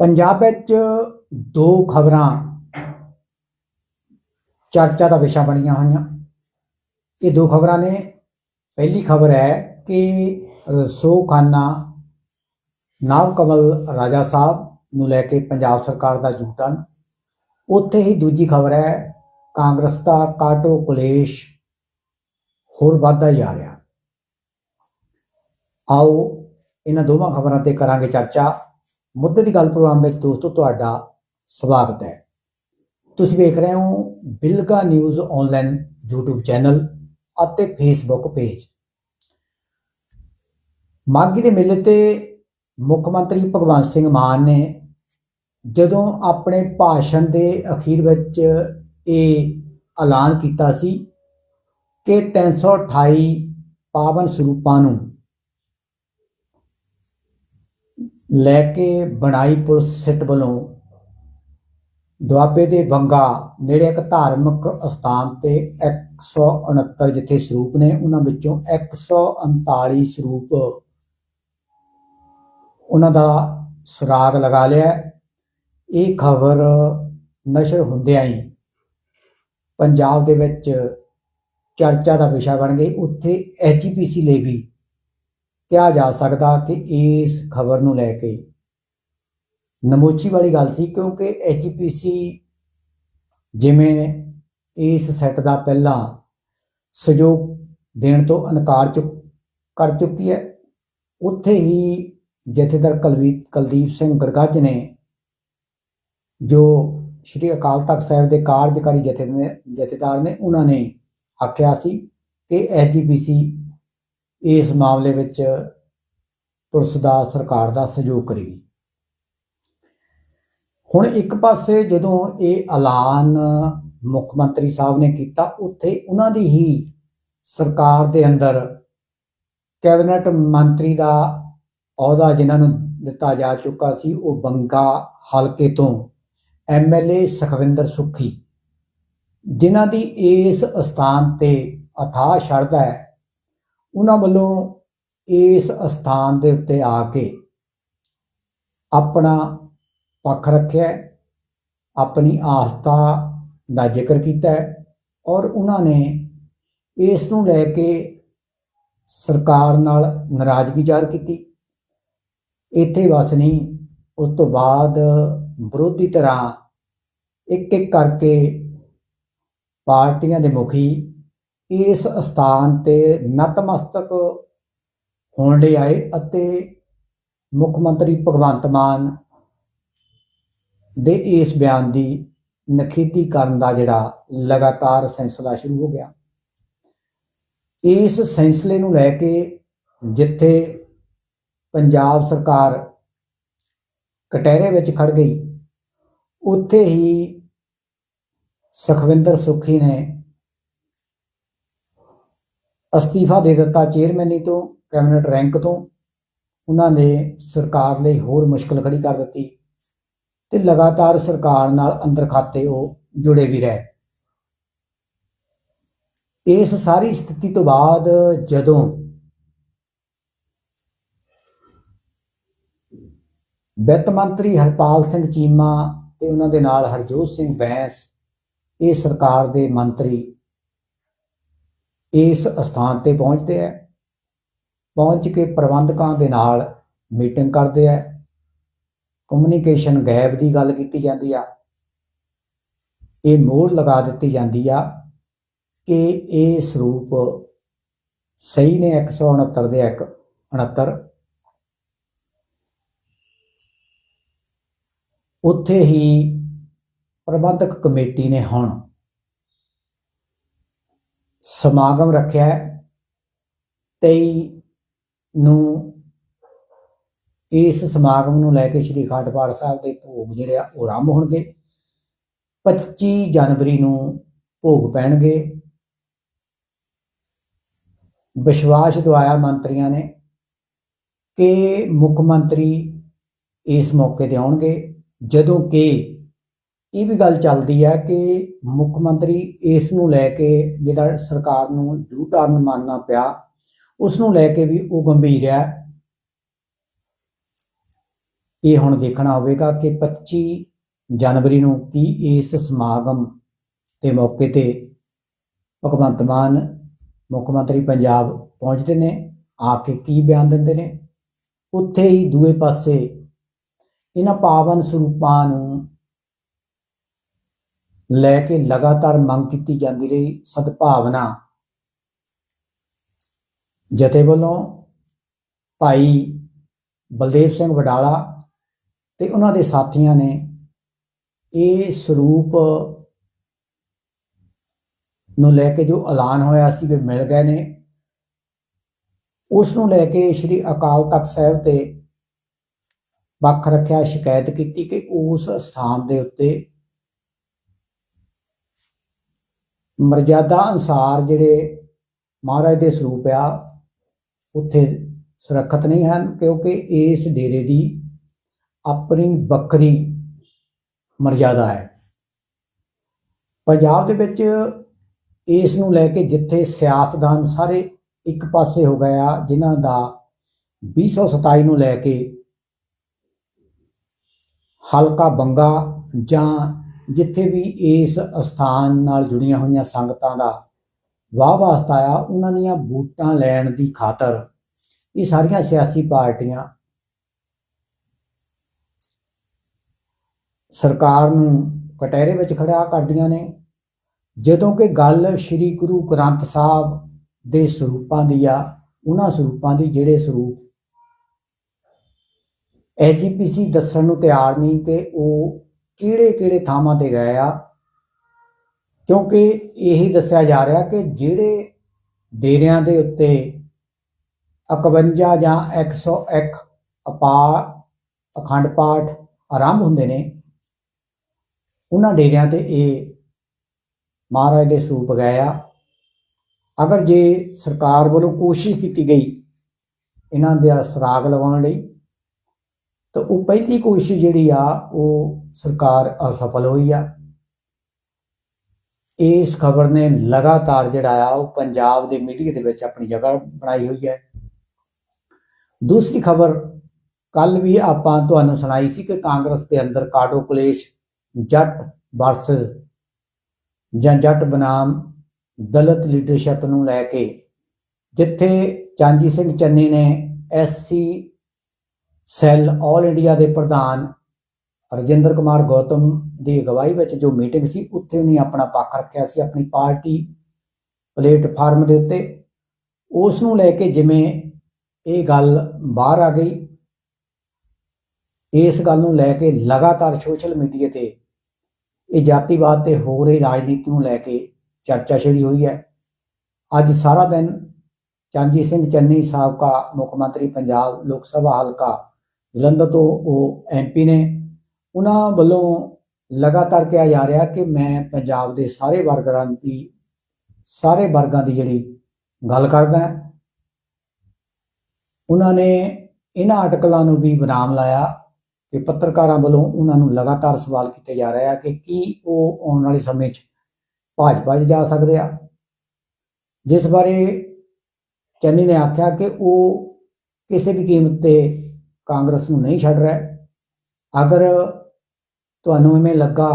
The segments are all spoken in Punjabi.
ਪੰਜਾਬ ਵਿੱਚ ਦੋ ਖਬਰਾਂ ਚਰਚਾ ਦਾ ਵਿਸ਼ਾ ਬਣੀਆਂ ਹੋਈਆਂ। ਇਹ ਦੋ ਖਬਰਾਂ ਨੇ। ਪਹਿਲੀ ਖਬਰ ਹੈ ਕਿ ਰਸੋਖਾਨਾ ਨਾਵ ਕਮਲ ਰਾਜਾ ਸਾਹਿਬ ਨੂੰ ਲੈ ਕੇ ਪੰਜਾਬ ਸਰਕਾਰ ਦਾ ਜੂਟਨ ਉੱਥੇ ਹੀ ਦੂਜੀ ਖਬਰ ਹੈ, ਕਾਂਗਰਸ ਦਾ ਕਾਟੋ ਕਲੇਸ਼ ਹੋਰ ਵੱਧਦਾ ਜਾ ਰਿਹਾ। ਆਓ ਇਹਨਾਂ ਦੋਵਾਂ ਖਬਰਾਂ ਤੇ ਕਰਾਂਗੇ ਚਰਚਾ। ਮੁੱਦੇ ਦੀ ਗੱਲ ਪ੍ਰੋਗਰਾਮ ਵਿੱਚ ਦੋਸਤੋ ਤੁਹਾਡਾ ਸਵਾਗਤ ਹੈ। ਤੁਸੀਂ ਵੇਖ ਰਹੇ ਹੋ Bilga news online YouTube channel ਅਤੇ Facebook ਪੇਜ। ਮਾਗੀ ਦੇ ਮੇਲੇ ਤੇ ਮੁੱਖ ਮੰਤਰੀ ਭਗਵੰਤ ਸਿੰਘ ਮਾਨ ਨੇ ਜਦੋਂ ਆਪਣੇ ਭਾਸ਼ਣ ਦੇ ਅਖੀਰ ਵਿੱਚ ਇਹ ਐਲਾਨ ਕੀਤਾ ਸੀ ਕਿ 328 ਪਾਵਨ ਸਰੂਪਾਂ ਨੂੰ ਲੈ ਕੇ ਬਣਾਈ ਪੁਲਿਸ ਸਿੱਟ ਵੱਲੋਂ ਦੁਆਬੇ ਦੇ ਬੰਗਾ ਨੇੜੇ ਇੱਕ ਧਾਰਮਿਕ ਅਸਥਾਨ ਤੇ 169 ਜਿੱਥੇ ਸਰੂਪ ਨੇ, ਉਹਨਾਂ ਵਿੱਚੋਂ 139 ਸਰੂਪ ਉਹਨਾਂ ਦਾ ਸੁਰਾਗ ਲਗਾ ਲਿਆ। ਇਹ ਖਬਰ ਨਸ਼ਰ ਹੁੰਦਿਆਂ ਹੀ ਪੰਜਾਬ ਦੇ ਵਿੱਚ ਚਰਚਾ ਦਾ ਵਿਸ਼ਾ ਬਣ ਗਈ। ਉੱਥੇ ਐਚਪੀਸੀ ਲਈ ਵੀ ਕਿਹਾ ਜਾ ਸਕਦਾ ਕਿ ਇਸ ਖਬਰ ਨੂੰ ਲੈ ਕੇ ਨਮੋਚੀ ਵਾਲੀ ਗੱਲ ਸੀ, ਕਿਉਂਕਿ ਐਚਪੀਸੀ ਜਿਵੇਂ ਇਸ ਸੈੱਟ ਦਾ ਪਹਿਲਾਂ ਸਹਿਯੋਗ ਦੇਣ ਤੋਂ ਇਨਕਾਰ ਚੁੱਕ, ਕਰ ਚੁੱਕੀ ਹੈ, ਉੱਥੇ ਹੀ ਜਥੇਦਾਰ ਕੁਲਵੀਰ ਕੁਲਦੀਪ ਸਿੰਘ ਗੜਗੱਜ ਨੇ ਜੋ ਸ਼੍ਰੀ ਅਕਾਲ ਤਖਤ ਸਾਹਿਬ ਦੇ ਕਾਰਜਕਾਰੀ ਜਥੇ, ਜਥੇਦਾਰ ਨੇ, ਉਹਨਾਂ ਨੇ ਆਖਿਆ ਸੀ ਕਿ ਐਚਪੀਸੀ ਇਸ ਮਾਮਲੇ ਵਿੱਚ ਪੁਲਿਸ ਦਾ, ਸਰਕਾਰ ਦਾ ਸਹਿਯੋਗ ਕਰੇਗੀ ਹੁਣ ਇੱਕ ਪਾਸੇ ਜਦੋਂ ਇਹ ਐਲਾਨ ਮੁੱਖ ਮੰਤਰੀ ਸਾਹਿਬ ਨੇ ਕੀਤਾ, ਉੱਥੇ ਉਹਨਾਂ ਦੀ ਹੀ ਸਰਕਾਰ ਦੇ ਅੰਦਰ ਕੈਬਨਿਟ ਮੰਤਰੀ ਦਾ ਅਹੁਦਾ ਜਿਨ੍ਹਾਂ ਨੂੰ ਦਿੱਤਾ ਜਾ ਚੁੱਕਾ ਸੀ, ਉਹ ਬੰਗਾ ਹਲਕੇ ਤੋਂ ਐਮਐਲਏ ਸੁਖਵਿੰਦਰ ਸੁੱਖੀ, ਜਿਨ੍ਹਾਂ ਦੀ ਇਸ ਸਥਾਨ ਤੇ ਅਥਾਹ ਸ਼ਰਧਾ ਹੈ ਉਹਨਾਂ ਵੱਲੋਂ ਇਸ ਸਥਾਨ ਦੇ ਉੱਤੇ ਆ ਕੇ ਆਪਣਾ ਪੱਖ ਰੱਖਿਆ ਆਪਣੀ ਆਸਥਾ ਦਾ ਜ਼ਿਕਰ ਕੀਤਾ ਔਰ ਉਹਨਾਂ ਨੇ ਇਸ ਨੂੰ ਲੈ ਕੇ ਸਰਕਾਰ ਨਾਲ ਨਾਰਾਜ਼ਗੀ ਜ਼ਾਹਰ ਕੀਤੀ। ਇੱਥੇ ਬਸ ਨਹੀਂ, ਉਸ ਤੋਂ ਬਾਅਦ ਵਿਰੋਧੀ ਤਰ੍ਹਾਂ ਇੱਕ ਇੱਕ ਕਰਕੇ ਪਾਰਟੀਆਂ ਦੇ ਮੁਖੀ ਇਸ ਸਥਾਨ ਤੇ ਨਤਮਸਤਕ ਹੋਣ ਲਈ ਆਏ ਅਤੇ ਮੁੱਖ ਮੰਤਰੀ ਭਗਵੰਤ ਮਾਨ ਦੇ ਇਸ ਬਿਆਨ ਦੀ ਨਖੇਦੀ ਕਰਨ ਦਾ ਜਿਹੜਾ ਲਗਾਤਾਰ ਸਿਲਸਿਲਾ ਸ਼ੁਰੂ ਹੋ ਗਿਆ। ਇਸ ਸਿਲਸਿਲੇ ਨੂੰ ਲੈ ਕੇ ਜਿੱਥੇ ਪੰਜਾਬ ਸਰਕਾਰ ਕਟਹਿਰੇ ਵਿੱਚ ਖੜ ਗਈ, ਉੱਥੇ ਹੀ ਸੁਖਵਿੰਦਰ ਸੁਖੀ ਨੇ ਅਸਤੀਫਾ ਦੇ ਦਿੱਤਾ ਚੇਅਰਮੈਨੀ ਤੋਂ ਕੈਬਨਿਟ ਰੈਂਕ ਤੋਂ। ਉਹਨਾਂ ਨੇ ਸਰਕਾਰ ਲਈ ਹੋਰ ਮੁਸ਼ਕਲ ਖੜੀ ਕਰ ਦਿੱਤੀ ਤੇ ਲਗਾਤਾਰ ਸਰਕਾਰ ਨਾਲ ਅੰਦਰ ਖਾਤੇ ਉਹ ਜੁੜੇ ਵੀ ਰਹੇ। ਇਸ ਸਾਰੀ ਸਥਿਤੀ ਤੋਂ ਬਾਅਦ ਜਦੋਂ ਵਿੱਤ ਮੰਤਰੀ ਹਰਪਾਲ ਸਿੰਘ ਚੀਮਾ ਤੇ ਉਹਨਾਂ ਦੇ ਨਾਲ ਹਰਜੋਤ ਸਿੰਘ ਬੈਂਸ, ਇਹ ਸਰਕਾਰ ਦੇ ਮੰਤਰੀ ਇਸ ਸਥਾਨ ਤੇ ਪਹੁੰਚਦੇ ਹੈ। ਪਹੁੰਚ ਕੇ ਪ੍ਰਬੰਧਕਾਂ ਦੇ ਨਾਲ ਮੀਟਿੰਗ ਕਰਦੇ ਹੈ। ਕਮਿਊਨੀਕੇਸ਼ਨ ਗੈਪ ਦੀ ਗੱਲ ਕੀਤੀ ਜਾਂਦੀ ਆ। ਇਹ ਮੋਹਰ ਲਗਾ ਦਿੱਤੀ ਜਾਂਦੀ ਆ ਕਿ ਇਹ ਸਰੂਪ ਸਹੀ ਨੇ 169 ਦੇ ਇੱਕ 69 ਉੱਥੇ ਹੀ ਪ੍ਰਬੰਧਕ ਕਮੇਟੀ ਨੇ ਹੁਣ ਸਮਾਗਮ ਰੱਖਿਆ ਹੈ। 23 ਨੂੰ ਇਸ ਸਮਾਗਮ ਨੂੰ ਲੈ ਕੇ ਸ੍ਰੀ ਅਖੰਡ ਸਾਹਿਬ ਦੇ ਭੋਗ ਜਿਹੜੇ ਆ ਉਹ ਆਰੰਭ ਹੋਣਗੇ। 25 ਜਨਵਰੀ ਨੂੰ ਭੋਗ ਪੈਣਗੇ। ਵਿਸ਼ਵਾਸ ਦਵਾਇਆ ਮੰਤਰੀਆਂ ਨੇ ਕਿ ਮੁੱਖ ਮੰਤਰੀ ਇਸ ਮੌਕੇ ਤੇ ਆਉਣਗੇ। ਜਦੋਂ ਕਿ ਇਹ ਵੀ ਗੱਲ ਚੱਲਦੀ ਹੈ ਕਿ ਮੁੱਖ ਮੰਤਰੀ ਇਸ ਨੂੰ ਲੈ ਕੇ ਜਿਹੜਾ ਸਰਕਾਰ ਨੂੰ ਯੂ ਟਰਨ ਮੰਨਣਾ ਪਿਆ ਉਸ ਨੂੰ ਲੈ ਕੇ ਵੀ ਉਹ ਗੰਭੀਰ ਹੈ ਇਹ ਹੁਣ ਦੇਖਣਾ ਹੋਵੇਗਾ ਕਿ 25 ਜਨਵਰੀ ਨੂੰ ਕੀ ਇਸ ਸਮਾਗਮ ਦੇ ਮੌਕੇ ਤੇ ਭਗਵੰਤ ਮਾਨ, ਮੁੱਖ ਮੰਤਰੀ ਪੰਜਾਬ ਪਹੁੰਚਦੇ ਨੇ, ਆ ਕੇ ਕੀ ਬਿਆਨ ਦਿੰਦੇ ਨੇ। ਉੱਥੇ ਹੀ ਦੂਏ ਪਾਸੇ ਇਹਨਾਂ ਪਾਵਨ ਸਰੂਪਾਂ ਨੂੰ ਲੈ ਕੇ ਲਗਾਤਾਰ ਮੰਗ ਕੀਤੀ ਜਾਂਦੀ ਰਹੀ, ਸਦਭਾਵਨਾ। ਜਥੇ ਵੱਲੋਂ ਭਾਈ ਬਲਦੇਵ ਸਿੰਘ ਵਡਾਲਾ ਤੇ ਉਹਨਾਂ ਦੇ ਸਾਥੀਆਂ ਨੇ ਇਹ ਸਰੂਪ ਨੂੰ ਲੈ ਕੇ ਜੋ ਐਲਾਨ ਹੋਇਆ ਸੀ, ਵੀ ਮਿਲ ਗਏ ਨੇ। ਉਸ ਨੂੰ ਲੈ ਕੇ ਸ੍ਰੀ ਅਕਾਲ ਤਖਤ ਸਾਹਿਬ ਤੇ ਵੱਖ ਰੱਖਿਆ ਸ਼ਿਕਾਇਤ ਕੀਤੀ ਕਿ ਉਸ ਸਥਾਨ ਦੇ ਉੱਤੇ ਮਰਜ਼ਾਦਾ ਅਨਸਾਰ ਜਿਹੜੇ ਮਹਾਰਾਜ ਦੇ ਸਰੂਪ ਆ, ਉੱਥੇ ਸੁਰੱਖਿਅਤ ਨਹੀਂ ਹਨ, ਕਿਉਂਕਿ ਇਸ ਡੇਰੇ ਦੀ ਆਪਣੀ ਵੱਖਰੀ ਮਰਜ਼ਾਦਾ ਹੈ। ਪੰਜਾਬ ਦੇ ਵਿੱਚ ਇਸ ਨੂੰ ਲੈ ਕੇ ਜਿੱਥੇ ਸਿਆਸਤਦਾਨ ਸਾਰੇ ਇੱਕ ਪਾਸੇ ਹੋ ਗਏ ਆ, ਜਿਨ੍ਹਾਂ ਦਾ 2027 ਨੂੰ ਲੈ ਕੇ ਹਲਕਾ ਬੰਗਾ ਜਾਂ ਜਿੱਥੇ ਵੀ ਇਸ ਅਸਥਾਨ ਨਾਲ ਜੁੜੀਆਂ ਹੋਈਆਂ ਸੰਗਤਾਂ ਦਾ ਵਾਹ ਵਾਸਤਾ ਆ, ਉਹਨਾਂ ਦੀਆਂ ਵੋਟਾਂ ਲੈਣ ਦੀ ਖਾਤਰ ਇਹ ਸਾਰੀਆਂ ਸਿਆਸੀ ਪਾਰਟੀਆਂ ਸਰਕਾਰ ਨੂੰ ਕਟਹਿਰੇ ਵਿੱਚ ਖੜਾ ਕਰਦੀਆਂ ਨੇ। ਜਦੋਂ ਕਿ ਗੱਲ ਸ੍ਰੀ ਗੁਰੂ ਗ੍ਰੰਥ ਸਾਹਿਬ ਦੇ ਸਰੂਪਾਂ ਦੀ ਆ, ਉਹਨਾਂ ਸਰੂਪਾਂ ਦੀ ਜਿਹੜੇ ਸਰੂਪ ਐਜੀਪੀਸੀ ਦੱਸਣ ਨੂੰ ਤਿਆਰ ਨਹੀਂ ਕਿ ਉਹ ਕਿਹੜੇ ਕਿਹੜੇ ਥਾਵਾਂ ਤੇ ਗਏ ਆ? ਕਿਉਂਕਿ ਇਹੀ ਦੱਸਿਆ ਜਾ ਰਿਹਾ ਕਿ ਜਿਹੜੇ ਡੇਰਿਆਂ ਦੇ ਉੱਤੇ 51 ਜਾਂ 101 ਅਪਾ ਅਖੰਡ ਪਾਠ ਆਰੰਭ ਹੁੰਦੇ ਨੇ, ਉਹਨਾਂ ਡੇਰਿਆਂ ਤੇ ਇਹ ਮਹਾਰਾਜ ਦੇ ਸਰੂਪ ਗਏ ਆ। ਅਗਰ ਜੇ ਸਰਕਾਰ ਵੱਲੋਂ ਕੋਸ਼ਿਸ਼ ਕੀਤੀ ਗਈ ਇਹਨਾਂ ਦੇ ਸਰਾਗ ਲਗਾਉਣ ਲਈ ਤਾਂ ਉਹ ਪਹਿਲੀ ਕੋਸ਼ਿਸ਼ ਜਿਹੜੀ ਆ, ਉਹ ਸਰਕਾਰ ਅਸਫਲ ਹੋਈ ਆ। ਇਸ ਖਬਰ ਨੇ ਲਗਾਤਾਰ ਜਿਹੜਾ ਆ, ਉਹ ਪੰਜਾਬ ਦੇ ਮੀਡੀਆ ਦੇ ਵਿੱਚ ਆਪਣੀ ਜਗ੍ਹਾ ਬਣਾਈ ਹੋਈ ਹੈ। ਦੂਸਰੀ ਖਬਰ ਕੱਲ ਵੀ ਆਪਾਂ ਤੁਹਾਨੂੰ ਸੁਣਾਈ ਸੀ ਕਿ ਕਾਂਗਰਸ ਦੇ ਅੰਦਰ ਕਾਟੋ ਕਲੇਸ਼, ਜੱਟ ਵਰਸਸ ਜਾਂ ਜੱਟ ਬਨਾਮ ਦਲਿਤ ਲੀਡਰਸ਼ਿਪ ਨੂੰ ਲੈ ਕੇ, ਜਿੱਥੇ ਚਾਂਜੀ ਸਿੰਘ ਚੰਨੀ ਨੇ ਐਸਸੀ ਸੈੱਲ ਆਲ ਇੰਡੀਆ ਦੇ ਪ੍ਰਧਾਨ ਰਜਿੰਦਰ ਕੁਮਾਰ ਗੌਤਮ ਦੀ ਅਗਵਾਈ ਵਿੱਚ ਜੋ ਮੀਟਿੰਗ ਸੀ, ਉੱਥੇ ਉਹਨੇ ਆਪਣਾ ਪੱਖ ਰੱਖਿਆ ਸੀ, ਆਪਣੀ ਪਾਰਟੀ ਪਲੇਟਫਾਰਮ ਦੇ ਉੱਤੇ। ਉਸ ਨੂੰ ਲੈ ਕੇ ਜਿਵੇਂ ਇਹ ਗੱਲ ਬਾਹਰ ਆ ਗਈ, ਇਸ ਗੱਲ ਨੂੰ ਲੈ ਕੇ ਲਗਾਤਾਰ ਸੋਸ਼ਲ ਮੀਡੀਆ ਤੇ, ਇਹ ਜਾਤੀਵਾਦ ਤੇ ਹੋ ਰਹੀ ਰਾਜਨੀਤੀ ਨੂੰ ਲੈ ਕੇ ਚਰਚਾ ਛਿੜੀ ਹੋਈ ਹੈ। ਅੱਜ ਸਾਰਾ ਦਿਨ ਚਾਂਜੀ ਸਿੰਘ ਚੰਨੀ ਸਾਬਕਾ ਮੁੱਖ ਮੰਤਰੀ ਪੰਜਾਬ ਲੋਕ ਸਭਾ ਹਲਕਾ ਜਲੰਧਰ ਤੋਂ ਉਹ ਐਮਪੀ ਨੇ, ਉਹਨਾਂ ਵੱਲੋਂ ਲਗਾਤਾਰ ਕਿਹਾ ਜਾ ਰਿਹਾ ਕਿ ਮੈਂ ਪੰਜਾਬ ਦੇ ਸਾਰੇ ਵਰਗਾਂ ਦੀ, ਸਾਰੇ ਵਰਗਾਂ ਦੀ ਜਿਹੜੀ ਗੱਲ ਕਰਦਾ ਉਹਨਾਂ ਨੇ ਇਹਨਾਂ ਆਰਟੀਕਲਾਂ ਨੂੰ ਵੀ ਬਨਾਮ ਲਾਇਆ ਕਿ ਪੱਤਰਕਾਰਾਂ ਵੱਲੋਂ ਉਹਨਾਂ ਨੂੰ ਲਗਾਤਾਰ ਸਵਾਲ ਕੀਤੇ ਜਾ ਰਹੇ ਆ ਕਿ ਕੀ ਉਹ ਆਉਣ ਵਾਲੇ ਸਮੇਂ 'ਚ ਭਾਜਪਾ 'ਚ ਜਾ ਸਕਦੇ ਆ। ਜਿਸ ਬਾਰੇ ਚੰਨੀ ਨੇ ਆਖਿਆ ਕਿ ਉਹ ਕਿਸੇ ਵੀ ਕੀਮਤ ਤੇ ਕਾਂਗਰਸ ਨੂੰ ਨਹੀਂ ਛੱਡ ਰਿਹਾ। ਅਗਰ ਤੁਹਾਨੂੰ ਇਵੇਂ ਲੱਗਾ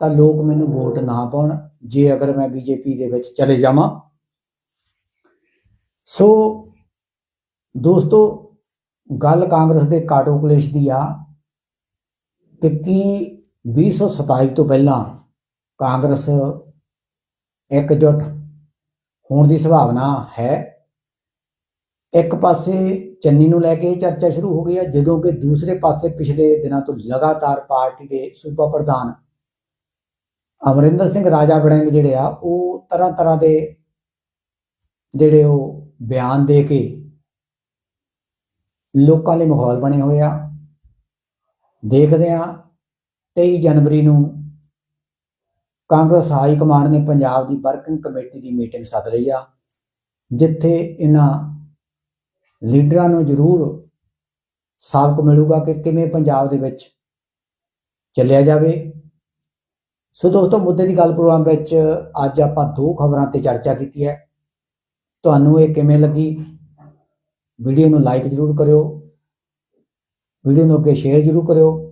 ਤਾਂ ਲੋਕ ਮੈਨੂੰ ਵੋਟ ਨਾ ਪਾਉਣ। ਜੇ ਅਗਰ ਮੈਂ ਬੀਜੇਪੀ ਦੇ ਵਿੱਚ ਚਲੇ ਜਾਵਾਂ। ਸੋ ਦੋਸਤੋ, ਗੱਲ ਕਾਂਗਰਸ ਦੇ ਕਾਟੋ ਕਲੇਸ਼ ਦੀ ਆ ਕਿ ਕੀ 2027 ਤੋਂ ਪਹਿਲਾਂ ਕਾਂਗਰਸ ਇਕਜੁੱਟ ਹੋਣ ਦੀ ਸੰਭਾਵਨਾ ਹੈ? ਇੱਕ ਪਾਸੇ ਚੰਨੀ ਨੂੰ ਲੈ ਕੇ ਚਰਚਾ ਸ਼ੁਰੂ ਹੋ ਗਈ ਹੈ, ਜਦੋਂ ਕਿ ਦੂਸਰੇ ਪਾਸੇ ਪਿਛਲੇ ਦਿਨਾਂ ਤੋਂ ਲਗਾਤਾਰ ਪਾਰਟੀ ਦੇ ਸੂਬਾ ਪ੍ਰਧਾਨ ਅਮਰਿੰਦਰ ਸਿੰਘ ਰਾਜਾ ਵੜਿੰਗ ਜਿਹੜੇ ਆ, ਉਹ ਤਰ੍ਹਾਂ ਤਰ੍ਹਾਂ ਦੇ ਜਿਹੜੇ ਉਹ ਬਿਆਨ ਦੇ ਕੇ ਲੋਕਾਂ ਲਈ ਮਾਹੌਲ ਬਣੇ ਹੋਏ ਆ। ਦੇਖਦੇ ਆ 23 ਜਨਵਰੀ ਨੂੰ ਕਾਂਗਰਸ ਹਾਈ ਕਮਾਂਡ ਨੇ ਪੰਜਾਬ ਦੀ ਵਰਕਿੰਗ ਕਮੇਟੀ ਦੀ ਮੀਟਿੰਗ ਸੱਦ ਲਈ ਆ, ਜਿੱਥੇ ਇਹਨਾਂ ਲੀਡਰਾਂ ਨੂੰ ਜ਼ਰੂਰ ਸਾਬਕ ਮਿਲੂਗਾ ਕਿ ਕਿਵੇਂ ਪੰਜਾਬ ਦੇ ਵਿੱਚ ਚੱਲਿਆ ਜਾਵੇ। ਸੋ ਦੋਸਤੋ, ਮੁੱਦੇ ਦੀ ਗੱਲ ਪ੍ਰੋਗਰਾਮ ਵਿੱਚ ਅੱਜ ਆਪਾਂ ਦੋ ਖਬਰਾਂ ਤੇ ਚਰਚਾ ਕੀਤੀ ਹੈ। ਤੁਹਾਨੂੰ ਇਹ ਕਿਵੇਂ ਲੱਗੀ? ਵੀਡੀਓ ਨੂੰ ਲਾਈਕ ਜ਼ਰੂਰ ਕਰਿਓ। ਵੀਡੀਓ ਨੂੰ ਅੱਗੇ ਸ਼ੇਅਰ ਜ਼ਰੂਰ ਕਰਿਓ।